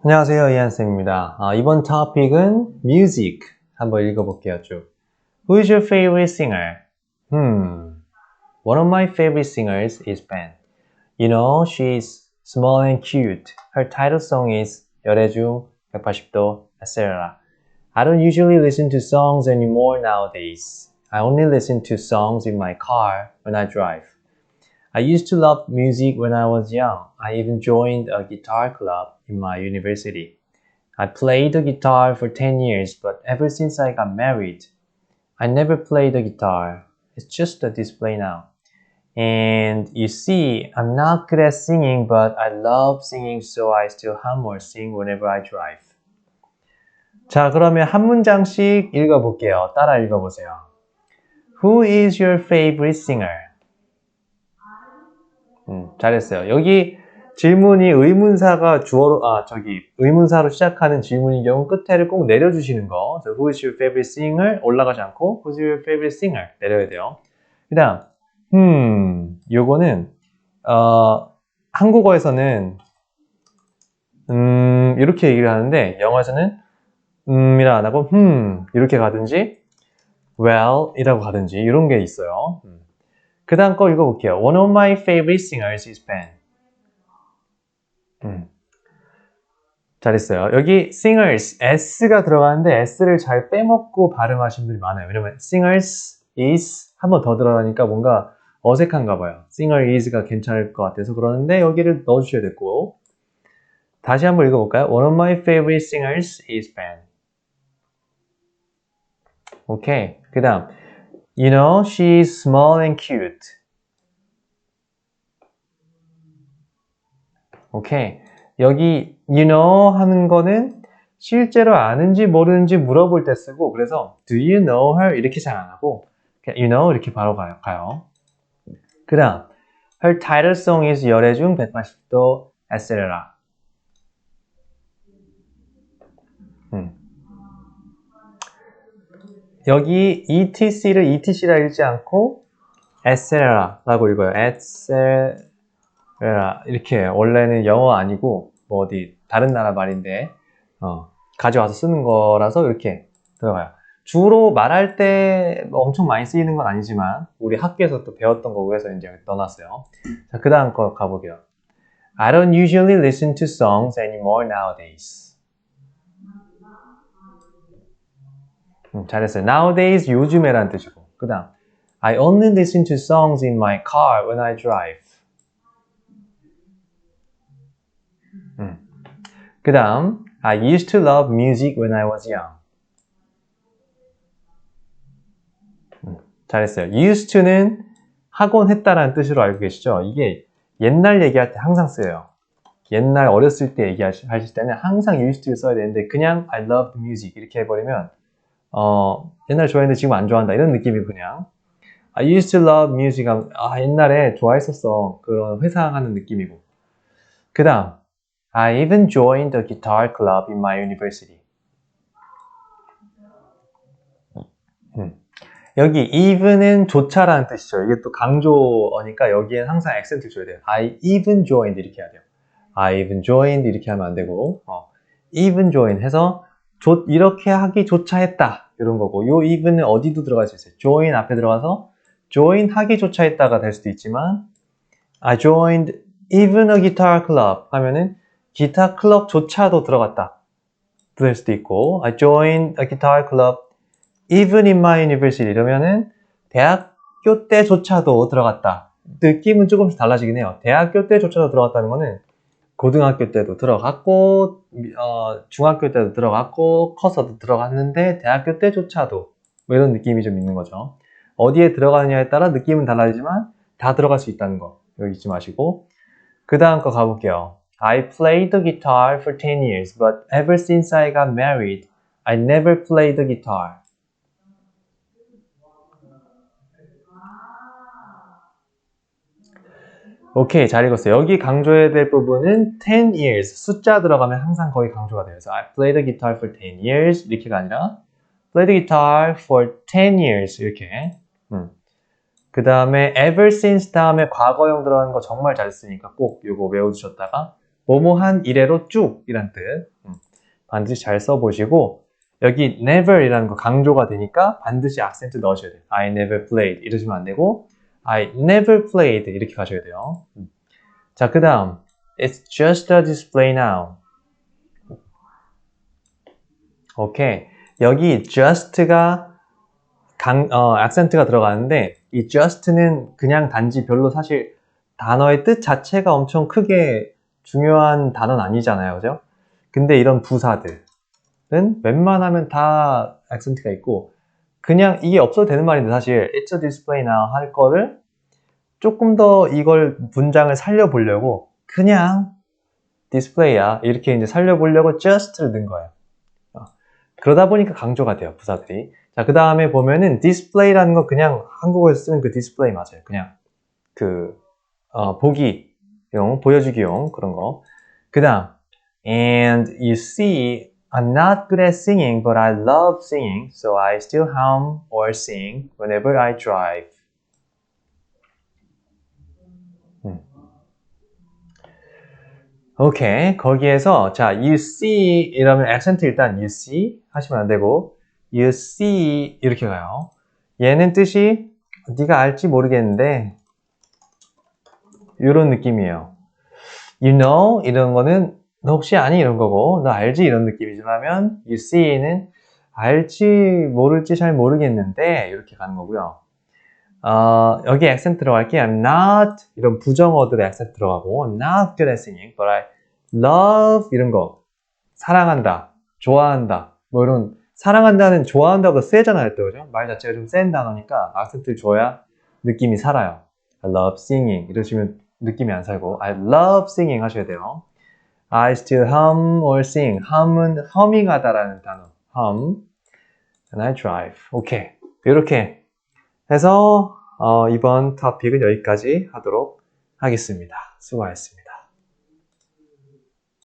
안녕하세요 이한쌤입니다. 아, 이번 토픽은 music 한번 읽어볼게요 쭉. Who is your favorite singer? Hmm. One of my favorite singers is Ben. You know, she's small and cute. Her title song is 열애중 180도 etc. I don't usually listen to songs anymore nowadays. I only listen to songs in my car when I drive. I used to love music when I was young. I even joined a guitar club in my university. I played the guitar for 10 years, but ever since I got married, I never played the guitar. It's just a display now. And you see, I'm not good at singing, but I love singing, so I still hum or sing whenever I drive. 자, 그러면 한 문장씩 읽어볼게요. 따라 읽어보세요. Who is your favorite singer? 음, 잘했어요. 여기 질문이 의문사가 주어로, 아, 저기, 의문사로 시작하는 질문인 경우 끝에를 꼭 내려주시는 거. Who is your favorite singer? 올라가지 않고 Who's your favorite singer? 내려야 돼요. 그 다음, 음, 요거는, 어, 한국어에서는, 음, 이렇게 얘기를 하는데, 영어에서는, 음이라 안 하고, 음, 이렇게 가든지, well, 이라고 가든지, 이런 게 있어요. 음. 그 다음 거 읽어볼게요. One of my favorite singers is Ben. 음. 잘했어요. 여기 singers, s가 들어가는데 s를 잘 빼먹고 발음하시는 분들이 많아요. 왜냐면 singers is 한 번 더 들어가니까 뭔가 어색한가 봐요. singer is가 괜찮을 것 같아서 그러는데 여기를 넣어주셔야 됐고 다시 한번 읽어볼까요? One of my favorite singers is Ben. 오케이. 그 다음 You know, she's small and cute. 오케이. 여기 you know 하는 거는 실제로 아는지 모르는지 물어볼 때 쓰고 그래서 do you know her 이렇게 잘 안 하고 you know 이렇게 바로 가요. 가요. 그 다음 her title song is 열애중 180도 etc. 음. 여기 etc를 etc라 읽지 않고 etc라고 읽어요. etc. 이렇게 원래는 영어 아니고 뭐 어디 다른 나라 말인데 어, 가져와서 쓰는 거라서 이렇게 들어가요. 주로 말할 때뭐 엄청 많이 쓰이는 건 아니지만 우리 학교에서 또 배웠던 거고 해서 이제 넣어놨어요. 자, 그 다음 거 가볼게요. I don't usually listen to songs anymore nowadays. 음, 잘했어요. Nowadays 요즘에란 뜻이고. 그 다음 I only listen to songs in my car when I drive. 음. 그 다음 I used to love music when I was young. 음, 잘했어요. used to는 하곤 했다라는 뜻으로 알고 계시죠? 이게 옛날 얘기할 때 항상 쓰여요. 옛날 어렸을 때 얘기하실 때는 항상 used to 써야 되는데 그냥 I love music 이렇게 해버리면 어, 옛날 좋아했는데 지금 안 좋아한다. 이런 느낌이 그냥. I used to love music 아 옛날에 좋아했었어. 그런 회상하는 느낌이고. 그 다음. I even joined a guitar club in my university. 음. 여기 even은 조차라는 뜻이죠. 이게 또 강조어니까 여기엔 항상 액센트 줘야 돼요. I even joined 이렇게 해야 돼요. I even joined 이렇게 하면 안 되고. 어, even join 해서 조, 이렇게 하기조차 했다. 이런 거고. 요 even은 어디도 들어갈 수 있어요. join 앞에 들어가서 join 하기조차 했다가 될 수도 있지만 I joined even a guitar club 하면은 기타 클럽조차도 들어갔다. 될 수도 있고 I joined a guitar club even in my university 이러면은 대학교 때조차도 들어갔다. 느낌은 조금씩 달라지긴 해요. 대학교 때조차도 들어갔다는 거는 고등학교 때도 들어갔고 어, 중학교 때도 들어갔고 커서도 들어갔는데 대학교 때조차도 뭐 이런 느낌이 좀 있는 거죠. 어디에 들어가느냐에 따라 느낌은 달라지지만 다 들어갈 수 있다는 거 여기 잊지 마시고 그 다음 거 가볼게요. I played the guitar for 10 years, but ever since I got married, I never played the guitar. 오케이, 잘 읽었어요. 여기 강조해야 될 부분은 10 years. 숫자 들어가면 항상 거의 강조가 돼요. 그래서 I played guitar for 10 years. 이렇게가 아니라 played guitar for 10 years. 이렇게. 음. 그 다음에 ever since 다음에 과거형 들어가는 거 정말 잘 쓰니까 꼭 이거 외워두셨다가 뭐뭐한 이래로 쭉 이란 뜻. 음, 반드시 잘 써보시고 여기 never이라는 거 강조가 되니까 반드시 악센트 넣으셔야 돼요. I never played 이러시면 안 되고 I never played 이렇게 가셔야 돼요. 음. 자, 그 다음 It's just a display now. 오케이. 여기 just가 강, 어, 악센트가 들어가는데 이 just는 그냥 단지 별로 사실 단어의 뜻 자체가 엄청 크게 중요한 단어는 아니잖아요. 그죠? 근데 이런 부사들은 웬만하면 다 악센트가 있고 그냥 이게 없어도 되는 말인데 사실 it's a display now 할 거를 조금 더 이걸 문장을 살려보려고 그냥 디스플레이야 이렇게 이제 살려보려고 just를 넣은 거예요. 어, 그러다 보니까 강조가 돼요 부사들이. 자 그 다음에 보면은 디스플레이라는 거 그냥 한국어에서 쓰는 그 디스플레이 맞아요. 그냥 그 어, 보기용 보여주기용 그런 거. 그 다음 and you see I'm not good at singing but I love singing so I still hum or sing whenever I drive. 오케이. 거기에서 자, you see 이러면 액센트 일단 you see 하시면 안 되고 you see 이렇게 가요. 얘는 뜻이 네가 알지 모르겠는데 이런 느낌이에요. You know 이런 거는 너 혹시 아니 이런 거고 너 알지 이런 느낌이지만 you see는 알지 모를지 잘 모르겠는데 이렇게 가는 거고요. 어, 여기 액센트 들어갈게. I'm not 이런 부정어들의 액센트 들어가고 I'm not good at singing, but I love 이런 거 사랑한다, 좋아한다 뭐 이런 사랑한다는 좋아한다보다 세잖아요 또 그죠? 말 자체가 좀 센 단어니까 악센트를 줘야 느낌이 살아요. I love singing 이러시면 느낌이 안 살고 I love singing 하셔야 돼요. I still hum or sing. hum은 허밍하다라는 단어. hum. And I drive. 오케이. 이렇게 해서 어, 이번 토픽은 여기까지 하도록 하겠습니다. 수고하셨습니다.